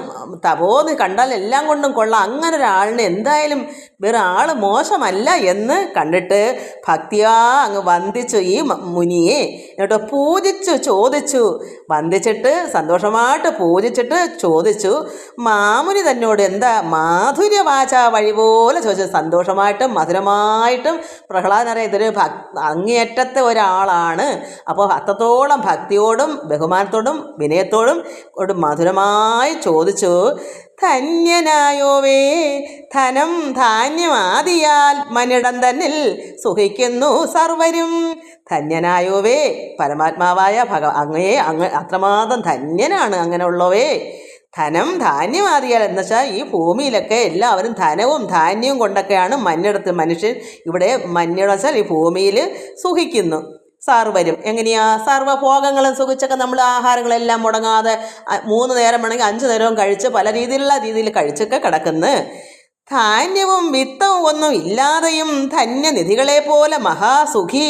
തപോന്ന് കണ്ടാൽ എല്ലാം കൊണ്ടും കൊള്ളാം. അങ്ങനെ ഒരാളിന് എന്തായാലും വേറെ ആൾ മോശമല്ല എന്ന് കണ്ടിട്ട് ഭക്തിയാ അങ്ങ് വന്ദിച്ചു ഈ മുനിയെ. എന്നിട്ട് പൂജിച്ചു ചോദിച്ചു. വന്ദിച്ചിട്ട് സന്തോഷമായിട്ട് പൂജിച്ചിട്ട് ചോദിച്ചു. മാമുനി തന്നോട് എന്താ മാധുര്യ വാച വഴി പോലെ ചോദിച്ചു. സന്തോഷമായിട്ടും മധുരമായിട്ടും പ്രഹ്ലാദൻ അറിയാം ഇതൊരു ഭക് അങ്ങേയറ്റത്തെ ഒരാളാണ്. അപ്പോൾ അത്രത്തോളം ഭക്തിയോടും ബഹുമാനത്തോടും വിനയത്തോടും മധുരമായി ചോദിച്ചു. ധന്യനായോവേ ധനം ധാന്യമാതിയാൽ മനിടം തന്നിൽ സുഖിക്കുന്നു സർവരും. ധന്യനായോവേ പരമാത്മാവായ ഭഗ അങ്ങയെ അങ്ങ് അത്രമാത്രം ധന്യനാണ് അങ്ങനെയുള്ളവേ. ധനം ധാന്യമാതിയാൽ എന്ന് വെച്ചാൽ ഈ ഭൂമിയിലൊക്കെ എല്ലാവരും ധനവും ധാന്യവും കൊണ്ടൊക്കെയാണ് മഞ്ഞെടുത്ത് മനുഷ്യൻ ഇവിടെ മഞ്ഞെടുത്താൽ ഈ ഭൂമിയിൽ സുഖിക്കുന്നു. സർവരും എങ്ങനെയാ? സർവഭോഗങ്ങളും സുഖിച്ചൊക്കെ നമ്മൾ ആഹാരങ്ങളെല്ലാം മുടങ്ങാതെ മൂന്ന് നേരം വേണമെങ്കിൽ അഞ്ച് നേരവും കഴിച്ച് പല രീതിയിലുള്ള രീതിയിൽ കഴിച്ചൊക്കെ കിടക്കുന്നു. ധാന്യവും വിത്തവും ഒന്നും ഇല്ലാതെയും ധന്യനിധികളെ പോലെ മഹാസുഖി.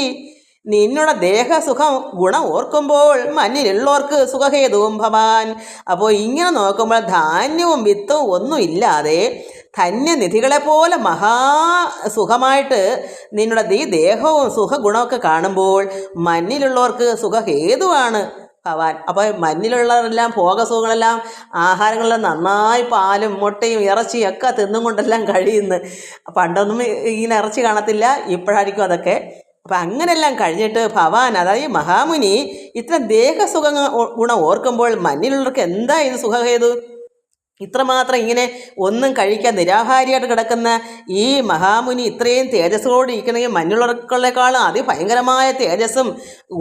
നിന്നുടെ ദേഹസുഖം ഗുണം ഓർക്കുമ്പോൾ മഞ്ഞിലുള്ളവർക്ക് സുഖഹേതുവും ഭവാൻ. അപ്പോൾ ഇങ്ങനെ നോക്കുമ്പോൾ ധാന്യവും വിത്തവും ഒന്നും ഇല്ലാതെ ധന്യനിധികളെ പോലെ മഹാ സുഖമായിട്ട് നിന്നുടെ ഈ ദേഹവും സുഖഗുണമൊക്കെ കാണുമ്പോൾ മഞ്ഞിലുള്ളവർക്ക് സുഖഹേതുവാണ് ഭവാൻ. അപ്പോൾ മഞ്ഞിലുള്ളവരെല്ലാം ഭോഗസുഖങ്ങളെല്ലാം ആഹാരങ്ങളെല്ലാം നന്നായി പാലും മുട്ടയും ഇറച്ചിയും ഒക്കെ തിന്നും കൊണ്ടെല്ലാം കഴിയുന്നു. പണ്ടൊന്നും ഇങ്ങനെ ഇറച്ചി കാണത്തില്ല ഇപ്പോഴായിരിക്കും അതൊക്കെ. അപ്പം അങ്ങനെല്ലാം കഴിഞ്ഞിട്ട് ഭവാൻ അതായത് മഹാമുനി ഇത്ര ദേഹസുഖ ഗുണം ഓർക്കുമ്പോൾ മഞ്ഞിലുള്ളവർക്ക് എന്താ ഇത് സുഖഹേതു? ഇത്രമാത്രം ഇങ്ങനെ ഒന്നും കഴിക്കാൻ നിരാഹാരിയായിട്ട് കിടക്കുന്ന ഈ മഹാമുനി ഇത്രയും തേജസ്സോടെ ഇരിക്കണമെങ്കിൽ മഞ്ഞുള്ളവർക്കുള്ളേക്കാളും അതിഭയങ്കരമായ തേജസ്സും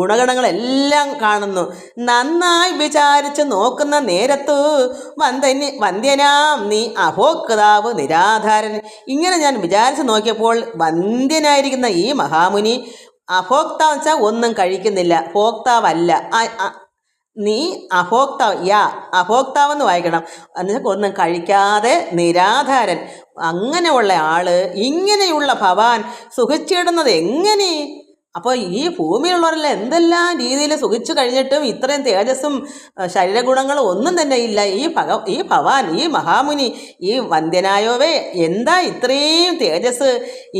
ഗുണഗണങ്ങളെല്ലാം കാണുന്നു. നന്നായി വിചാരിച്ച് നോക്കുന്ന നേരത്തു വന്ദന് വന്ദ്യനാം നീ അഭോക്താവ് നിരാധാരൻ. ഇങ്ങനെ ഞാൻ വിചാരിച്ച് നോക്കിയപ്പോൾ വന്ദ്യനായിരിക്കുന്ന ഈ മഹാമുനി അഭോക്താവ് വെച്ചാൽ ഒന്നും കഴിക്കുന്നില്ല. ഭോക്താവല്ല. നീ അഭോക്താവ് യാ അഭോക്താവെന്ന് വായിക്കണം. എന്നുവെച്ചാൽ ഒന്നും കഴിക്കാതെ നിരാധാരൻ. അങ്ങനെയുള്ള ആൾ ഇങ്ങനെയുള്ള ഭവാൻ സുഖിച്ചിടുന്നത് എങ്ങനെ? അപ്പോൾ ഈ ഭൂമിയിലുള്ളവരെല്ലാം എന്തെല്ലാം രീതിയിൽ സുഖിച്ചു കഴിഞ്ഞിട്ടും ഇത്രയും തേജസ്സും ശരീരഗുണങ്ങളും ഒന്നും തന്നെ ഇല്ല. ഈ ഭഗ ഈ ഭവാൻ ഈ മഹാമുനി ഈ വന്ധ്യനായോവേ എന്താ ഇത്രയും തേജസ്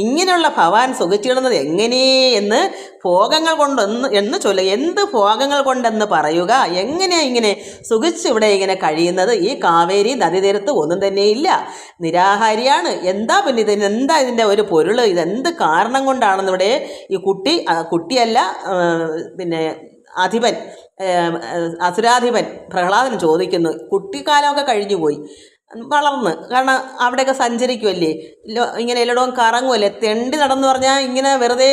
ഇങ്ങനെയുള്ള ഭവാൻ സുഖിച്ചിടുന്നത് എങ്ങനെ എന്ന് ഭോഗങ്ങൾ കൊണ്ടൊന്ന് എന്ന് ചൊല്ലുക എന്ത് ഭോഗങ്ങൾ കൊണ്ടെന്ന് പറയുക? എങ്ങനെയാണ് ഇങ്ങനെ സുഖിച്ച് ഇവിടെ ഇങ്ങനെ കഴിയുന്നത്? ഈ കാവേരി നദീതീരത്ത് ഒന്നും തന്നെ ഇല്ല. നിരാഹാരിയാണ്. എന്താ പിന്നെ ഇതിന് എന്താ ഇതിന്റെ ഒരു പൊരുൾ ഇതെന്ത് കാരണം കൊണ്ടാണെന്നിവിടെ ഈ കുട്ടി കുട്ടിയല്ല പിന്നെ അധിപൻ അസുരാധിപൻ പ്രഹ്ലാദൻ ചോദിക്കുന്നു കുട്ടിക്കാലമൊക്കെ കഴിഞ്ഞു പോയി വളർന്ന് കാരണം അവിടെയൊക്കെ സഞ്ചരിക്കുമല്ലേ ഇങ്ങനെ എല്ലായിടവും കറങ്ങുമല്ലേ തെണ്ടി നടന്നു പറഞ്ഞാൽ ഇങ്ങനെ വെറുതെ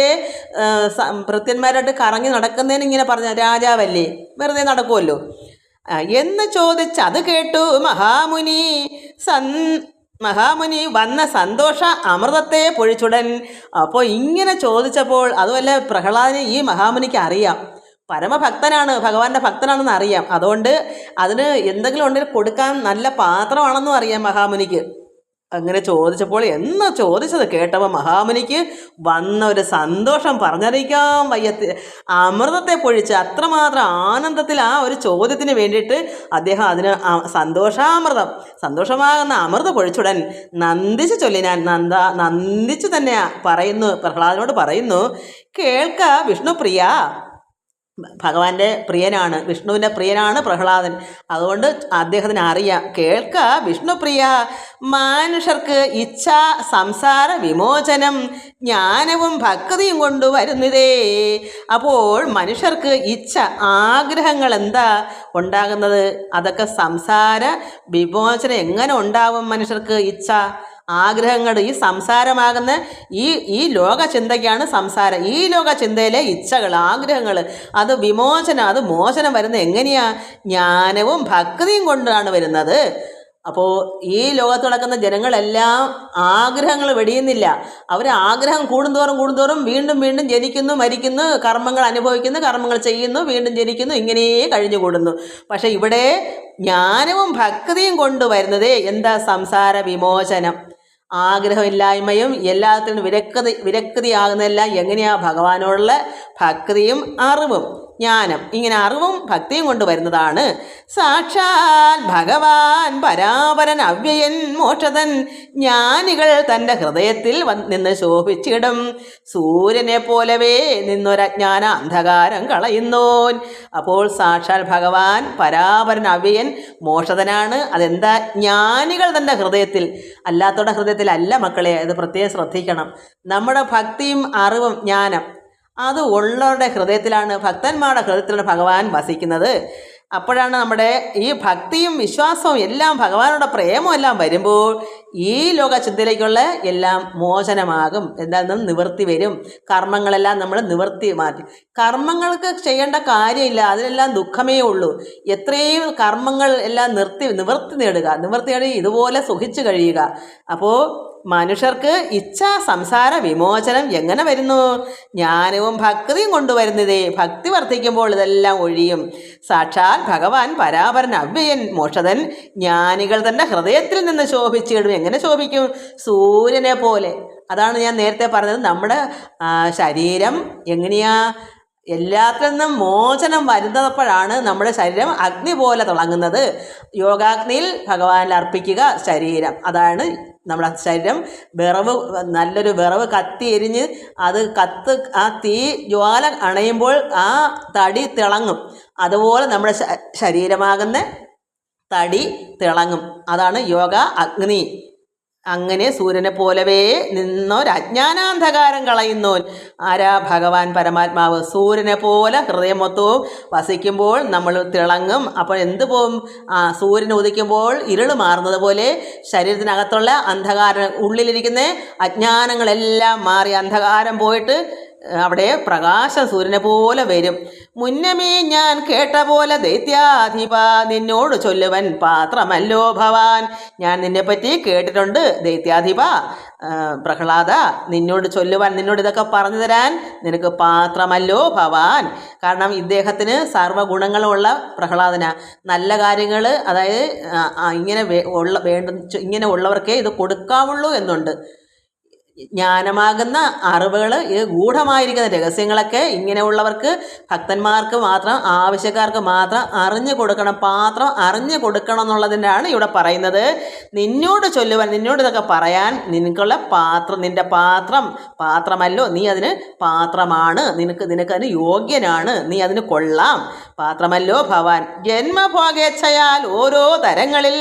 ഭൃത്യന്മാരായിട്ട് കറങ്ങി നടക്കുന്നതിന് ഇങ്ങനെ പറഞ്ഞ രാജാവല്ലേ വെറുതെ നടക്കുമല്ലോ എന്ന് ചോദിച്ചത് കേട്ടു മഹാമുനി സൻ മഹാമുനി വന്ന സന്തോഷ അമൃതത്തെ പൊഴിച്ചുടൻ. അപ്പോൾ ഇങ്ങനെ ചോദിച്ചപ്പോൾ അതുമല്ല പ്രഹ്ലാദിന് ഈ മഹാമുനിക്ക് അറിയാം. പരമഭക്തനാണ് ഭഗവാന്റെ ഭക്തനാണെന്ന് അറിയാം. അതുകൊണ്ട് അതിന് എന്തെങ്കിലും ഉണ്ടെങ്കിൽ കൊടുക്കാൻ നല്ല പാത്രമാണെന്നും അറിയാം മഹാമുനിക്ക്. അങ്ങനെ ചോദിച്ചപ്പോൾ എന്നാ ചോദിച്ചത് കേട്ടപ്പോൾ മഹാമുനിക്ക് വന്ന ഒരു സന്തോഷം പറഞ്ഞറിയിക്കാൻ വയ്യത്തി. അമൃതത്തെ പൊഴിച്ച് അത്രമാത്രം ആനന്ദത്തിൽ ആ ഒരു ചോദ്യത്തിന് വേണ്ടിയിട്ട് അദ്ദേഹം അതിന് സന്തോഷാമൃതം സന്തോഷമാകുന്ന അമൃത പൊഴിച്ചുടൻ നന്ദിച്ച് ചൊല്ലിനാൻ നന്ദ നന്ദിച്ച് തന്നെ പറയുന്നു പ്രഹ്ലാദനോട് പറയുന്നു കേൾക്ക വിഷ്ണുപ്രിയ. ഭഗവാന്റെ പ്രിയനാണ് വിഷ്ണുവിന്റെ പ്രിയനാണ് പ്രഹ്ലാദൻ. അതുകൊണ്ട് അദ്ദേഹത്തിന് അറിയാം കേൾക്ക വിഷ്ണുപ്രിയ മനുഷ്യർക്ക് ഇച്ഛ സംസാര വിമോചനം ജ്ഞാനവും ഭക്തിയും കൊണ്ടുവരുന്നതേ അപ്പോൾ മനുഷ്യർക്ക് ഇച്ഛ ആഗ്രഹങ്ങൾ എന്താ ഉണ്ടാകുന്നത്? അതൊക്കെ സംസാര വിമോചനം എങ്ങനെ ഉണ്ടാവും മനുഷ്യർക്ക് ഇച്ഛ? ആഗ്രഹങ്ങൾ ഈ സംസാരമാകുന്ന ഈ ഈ ലോക ചിന്തയ്ക്കാണ് സംസാരം. ഈ ലോക ചിന്തയിലെ ഇച്ഛകൾ ആഗ്രഹങ്ങൾ അത് വിമോചനം അത് മോചനം വരുന്നത് എങ്ങനെയാ? ജ്ഞാനവും ഭക്തിയും കൊണ്ടാണ് വരുന്നത്. അപ്പോൾ ഈ ലോകത്ത് നടക്കുന്ന ജനങ്ങളെല്ലാം ആഗ്രഹങ്ങൾ വെടിയുന്നില്ല. അവർ ആഗ്രഹം കൂടുന്തോറും കൂടുന്തോറും വീണ്ടും വീണ്ടും ജനിക്കുന്നു മരിക്കുന്നു കർമ്മങ്ങൾ അനുഭവിക്കുന്നു കർമ്മങ്ങൾ ചെയ്യുന്നു വീണ്ടും ജനിക്കുന്നു ഇങ്ങനെയേ ഇങ്ങനെ കഴിഞ്ഞുകൂടുന്നു. പക്ഷേ ഇവിടെ ജ്ഞാനവും ഭക്തിയും കൊണ്ടുവരുന്നത് എന്താ? സംസാര വിമോചനം. ആഗ്രഹമില്ലായ്മയും എല്ലാത്തിനും വിരക്തി വിരക്തിയാകുന്നതെല്ലാം എങ്ങനെയാണ് ഭഗവാനോടുള്ള ഭക്തിയും അറിവും. ജ്ഞാനം. ഇങ്ങനെ അറിവും ഭക്തിയും കൊണ്ടുവരുന്നതാണ് സാക്ഷാൽ ഭഗവാൻ പരാപരൻ അവ്യയൻ മോക്ഷതൻ ജ്ഞാനികൾ തന്റെ ഹൃദയത്തിൽ നിന്ന് ശോഭിച്ചിടും. സൂര്യനെ പോലവേ നിന്നൊരജ്ഞാന അന്ധകാരം കളയുന്നോൻ. അപ്പോൾ സാക്ഷാൽ ഭഗവാൻ പരാപരൻ അവ്യയൻ മോക്ഷതനാണ്. അതെന്താ? ജ്ഞാനികൾ തന്റെ ഹൃദയത്തിൽ അല്ലാത്തവരുടെ ഹൃദയത്തിലല്ല മക്കളെ അത് പ്രത്യേകം ശ്രദ്ധിക്കണം. നമ്മുടെ ഭക്തിയും അറിവും ജ്ഞാനം അത് ഉള്ളവരുടെ ഹൃദയത്തിലാണ് ഭക്തന്മാരുടെ ഹൃദയത്തിലാണ് ഭഗവാൻ വസിക്കുന്നത്. അപ്പോഴാണ് നമ്മുടെ ഈ ഭക്തിയും വിശ്വാസവും എല്ലാം ഭഗവാനുടെ പ്രേമവും എല്ലാം വരുമ്പോൾ ഈ ലോക ചിന്തയിലേക്കുള്ള എല്ലാം മോചനമാകും. എന്താണെന്നും നിവൃത്തി വരും. കർമ്മങ്ങളെല്ലാം നമ്മൾ നിവൃത്തി മാറ്റി. കർമ്മങ്ങൾക്ക് ചെയ്യേണ്ട കാര്യമില്ല. അതിലെല്ലാം ദുഃഖമേ ഉള്ളൂ. എത്രയും കർമ്മങ്ങൾ എല്ലാം നിർത്തി നിവൃത്തി നേടുക. നിവൃത്തി നേടി ഇതുപോലെ സുഖിച്ചു കഴിയുക. അപ്പോൾ മനുഷ്യർക്ക് ഇച്ഛാ സംസാര വിമോചനം എങ്ങനെ വരുന്നു? ജ്ഞാനവും ഭക്തിയും കൊണ്ടുവരുന്നതേ. ഭക്തി വർദ്ധിക്കുമ്പോൾ ഇതെല്ലാം ഒഴിയും. സാക്ഷാൽ ഭഗവാൻ പരാപരൻ അവ്യയൻ മോക്ഷതൻ ജ്ഞാനികൾ തന്റെ ഹൃദയത്തിൽ നിന്ന് ശോഭിച്ചിടും. എങ്ങനെ ശോഭിക്കും? സൂര്യനെ പോലെ. അതാണ് ഞാൻ നേരത്തെ പറഞ്ഞത്. നമ്മുടെ ശരീരം എങ്ങനെയാ എല്ലാത്തിൽ നിന്നും മോചനം വരുന്നപ്പോഴാണ് നമ്മുടെ ശരീരം അഗ്നി പോലെ തിളങ്ങുന്നത്. യോഗാഗ്നിയിൽ ഭഗവാനിൽ അർപ്പിക്കുക ശരീരം. അതാണ് നമ്മുടെ ശരീരം വിറവ് നല്ലൊരു വിറവ് കത്തി എരിഞ്ഞ് അത് കത്ത് ആ തീ ജ്വാല അണയുമ്പോൾ ആ തടി തിളങ്ങും. അതുപോലെ നമ്മുടെ ശരീരമാകുന്ന തടി തിളങ്ങും. അതാണ് യോഗ അഗ്നി അങ്ങനെ സൂര്യനെ പോലവേ നിന്നൊരജ്ഞാനാന്ധകാരം കളയുന്നോൻ. ആരാ ഭഗവാൻ പരമാത്മാവ്? സൂര്യനെ പോലെ ഹൃദയം മൊത്തവും വസിക്കുമ്പോൾ നമ്മൾ തിളങ്ങും. അപ്പോൾ എന്ത് പോവും? ആ സൂര്യൻ ഉദിക്കുമ്പോൾ ഇരുൾ മാറുന്നത് പോലെ ശരീരത്തിനകത്തുള്ള അന്ധകാരം ഉള്ളിലിരിക്കുന്ന അജ്ഞാനങ്ങളെല്ലാം മാറി അന്ധകാരം പോയിട്ട് അവിടെ പ്രകാശ സൂര്യനെ പോലെ വരും. മുന്നമേ ഞാൻ കേട്ട പോലെ ദൈത്യാധിപ നിന്നോട് ചൊല്ലുവൻ പാത്രമല്ലോ ഭവാൻ. ഞാൻ നിന്നെപ്പറ്റി കേട്ടിട്ടുണ്ട് ദൈത്യാധിപ. പ്രഹ്ലാദ നിന്നോട് ചൊല്ലുവാൻ നിന്നോട് ഇതൊക്കെ പറഞ്ഞു തരാൻ നിനക്ക് പാത്രമല്ലോ ഭവാൻ. കാരണം ഇദ്ദേഹത്തിന് സർവഗുണങ്ങളുള്ള പ്രഹ്ലാദന. നല്ല കാര്യങ്ങൾ അതായത് ഇങ്ങനെ ഉള്ള വേണ്ട ഇങ്ങനെ ഉള്ളവർക്കേ ഇത് കൊടുക്കാവുള്ളൂ എന്നുണ്ട്. ജ്ഞാനമാകുന്ന അറിവുകൾ ഈ ഗൂഢമായിരിക്കുന്ന രഹസ്യങ്ങളൊക്കെ ഇങ്ങനെയുള്ളവർക്ക് ഭക്തന്മാർക്ക് മാത്രം ആവശ്യക്കാർക്ക് മാത്രം അറിഞ്ഞു കൊടുക്കണം പാത്രം അറിഞ്ഞു കൊടുക്കണം എന്നുള്ളതിനാണ് ഇവിടെ പറയുന്നത്. നിന്നോട് ചൊല്ലുവാൻ നിന്നോട് ഇതൊക്കെ പറയാൻ നിനക്കുള്ള പാത്രം നിന്റെ പാത്രം പാത്രമല്ലോ നീ അതിന് പാത്രമാണ് നിനക്ക് നിനക്ക് അതിന് യോഗ്യനാണ് നീ അതിന് കൊള്ളാം. പാത്രമല്ലോ ഭവാൻ. ജന്മഭോഗേച്ഛയാൽ ഓരോ തരങ്ങളിൽ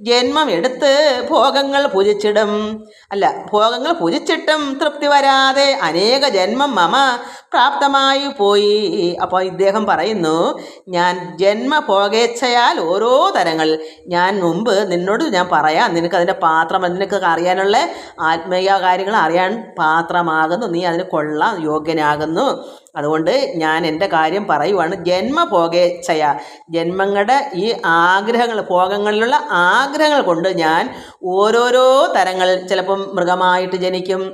ജന്മം എടുത്ത് ഭോഗങ്ങൾ പൂജിച്ചിടും. അല്ല ഭോഗങ്ങൾ ഭുജിച്ചിട്ടും തൃപ്തി വരാതെ അനേക ജന്മം മമ പ്രാപ്തമായി പോയി. അപ്പോൾ ഇദ്ദേഹം പറയുന്നു ഞാൻ ജന്മ പോകേച്ഛയാൽ ഓരോ തരങ്ങൾ. ഞാൻ മുമ്പ് നിന്നോട് ഞാൻ പറയാം. നിനക്ക് അതിന്റെ പാത്രം നിനക്ക് അറിയാനുള്ള ആത്മീയ കാര്യങ്ങൾ അറിയാൻ പാത്രമാകുന്നു. നീ അതിന് കൊള്ളാം യോഗ്യനാകുന്നു. അതുകൊണ്ട് ഞാൻ എന്റെ കാര്യം പറയുവാണ്. ജന്മ പോകേച്ചയ ജന്മങ്ങളുടെ ഈ ആഗ്രഹങ്ങൾ ഭോഗങ്ങളിലുള്ള ആഗ്രഹങ്ങൾ കൊണ്ട് ഞാൻ ഓരോരോ തരങ്ങൾ ചിലപ്പം മൃഗമായിട്ട് ജനിക്കും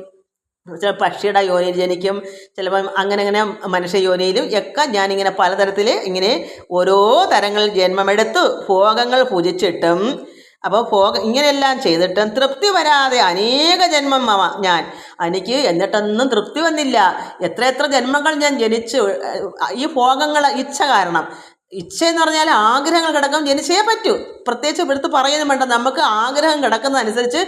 ചില പക്ഷിയുടെ യോനിയിൽ ജനിക്കും ചിലപ്പം അങ്ങനെ അങ്ങനെ മനുഷ്യ യോനിയിലും ഒക്കെ ഞാനിങ്ങനെ പലതരത്തിൽ ഇങ്ങനെ ഓരോ തരങ്ങളിൽ ജന്മമെടുത്ത് ഭോഗങ്ങൾ പൂജിച്ചിട്ടും അപ്പോൾ പോക ഇങ്ങനെയെല്ലാം ചെയ്തിട്ടും തൃപ്തി വരാതെ അനേക ജന്മം ഞാൻ. എനിക്ക് എന്നിട്ടൊന്നും തൃപ്തി വന്നില്ല. എത്ര എത്ര ജന്മങ്ങൾ ഞാൻ ജനിച്ചു ഈ ഭോഗങ്ങൾ ഇച്ഛ കാരണം. ഇച്ഛ എന്ന് പറഞ്ഞാൽ ആഗ്രഹങ്ങൾ കിടക്കും ജനിച്ചേ പറ്റൂ. പ്രത്യേകിച്ച് എടുത്ത് പറയുന്നു വേണ്ട. നമുക്ക് ആഗ്രഹം കിടക്കുന്നതനുസരിച്ച്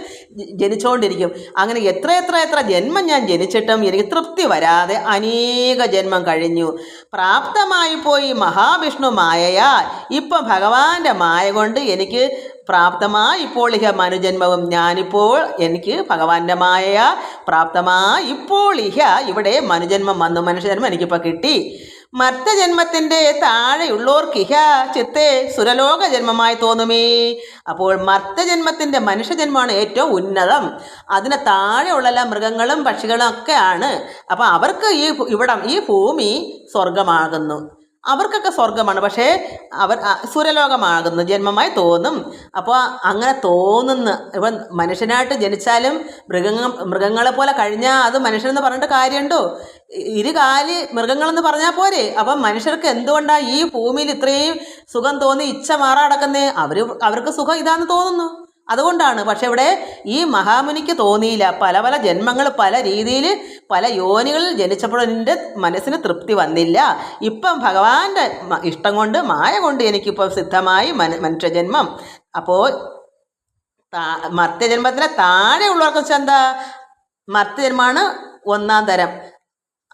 ജനിച്ചുകൊണ്ടിരിക്കും അങ്ങനെ എത്ര എത്ര എത്ര ജന്മം ഞാൻ ജനിച്ചിട്ടും എനിക്ക് തൃപ്തി വരാതെ അനേക ജന്മം കഴിഞ്ഞു. പ്രാപ്തമായി പോയി മഹാവിഷ്ണു മായയാൽ ഇപ്പം ഭഗവാന്റെ മായ കൊണ്ട് എനിക്ക് പ്രാപ്തമായി ഇപ്പോൾ ഇഹ മനുജന്മവും ഞാനിപ്പോൾ എനിക്ക് ഭഗവാന്റെ മായ പ്രാപ്തമായി ഇപ്പോൾ ഇഹ ഇവിടെ മനുജന്മം വന്നു മനുഷ്യജന്മം എനിക്കിപ്പോൾ കിട്ടി. മർത്തജന്മത്തിന്റെ താഴെയുള്ളോർക്ക് ഇഹ ചിത്തെ സുരലോക ജന്മമായി തോന്നുമേ. അപ്പോൾ മർത്തജന്മത്തിന്റെ മനുഷ്യജന്മമാണ് ഏറ്റവും ഉന്നതം. അതിന് താഴെയുള്ള എല്ലാ മൃഗങ്ങളും പക്ഷികളും ഒക്കെയാണ്. അപ്പോൾ അവർക്ക് ഈ ഇവിടം ഈ ഭൂമി സ്വർഗമാകുന്നു അവർക്കൊക്കെ സ്വർഗമാണ് പക്ഷേ അവർ സുരലോകമാകുന്നു ജന്മമായി തോന്നും. അപ്പോൾ അങ്ങനെ തോന്നുന്ന. ഇപ്പം മനുഷ്യനായിട്ട് ജനിച്ചാലും മൃഗങ്ങൾ മൃഗങ്ങളെ പോലെ കഴിഞ്ഞാൽ അത് മനുഷ്യനെന്ന് പറഞ്ഞിട്ട് കാര്യമുണ്ടോ? ഇരുകാലി മൃഗങ്ങളെന്ന് പറഞ്ഞാൽ പോരെ. അപ്പം മനുഷ്യർക്ക് എന്തുകൊണ്ടാണ് ഈ ഭൂമിയിൽ ഇത്രയും സുഖം തോന്നി ഇച്ഛ മാറാടക്കുന്നേ അവർ അവർക്ക് സുഖം ഇതാന്ന് തോന്നുന്നു. അതുകൊണ്ടാണ്. പക്ഷെ ഇവിടെ ഈ മഹാമുനിക്ക് തോന്നിയില്ല. പല പല ജന്മങ്ങൾ പല രീതിയിൽ പല യോനികളിൽ ജനിച്ചപ്പോൾ എന്റെ മനസ്സിന് തൃപ്തി വന്നില്ല. ഇപ്പം ഭഗവാന്റെ ഇഷ്ടം കൊണ്ട് മായ കൊണ്ട് എനിക്കിപ്പോൾ സിദ്ധമായി മന മനുഷ്യജന്മം. അപ്പോൾ താ- മർത്യജന്മത്തിലെ താഴെയുള്ളവർക്ക് വെച്ചാൽ എന്താ? മർത്യജന്മമാണ് ഒന്നാം തരം.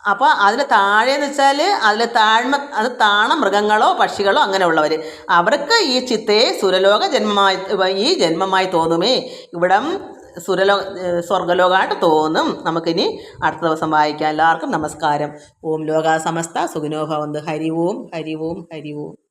അപ്പോൾ അതിൽ എന്ന് വെച്ചാൽ അതിൽ താഴ്മ അത് താണ മൃഗങ്ങളോ പക്ഷികളോ അങ്ങനെയുള്ളവർ അവർക്ക് ഈ ചിത്തയെ സുരലോക ജന്മമായി ഈ ജന്മമായി തോന്നുമേ. ഇവിടം സുരലോക സ്വർഗലോകമായിട്ട് തോന്നും. നമുക്കിനി അടുത്ത ദിവസം വായിക്കാം. എല്ലാവർക്കും നമസ്കാരം. ഓം ലോകാസമസ്ത സമസ്ത സുഖിനോ ഭവന്ത്. ഹരി ഓം ഹരി ഓം ഹരി ഓം.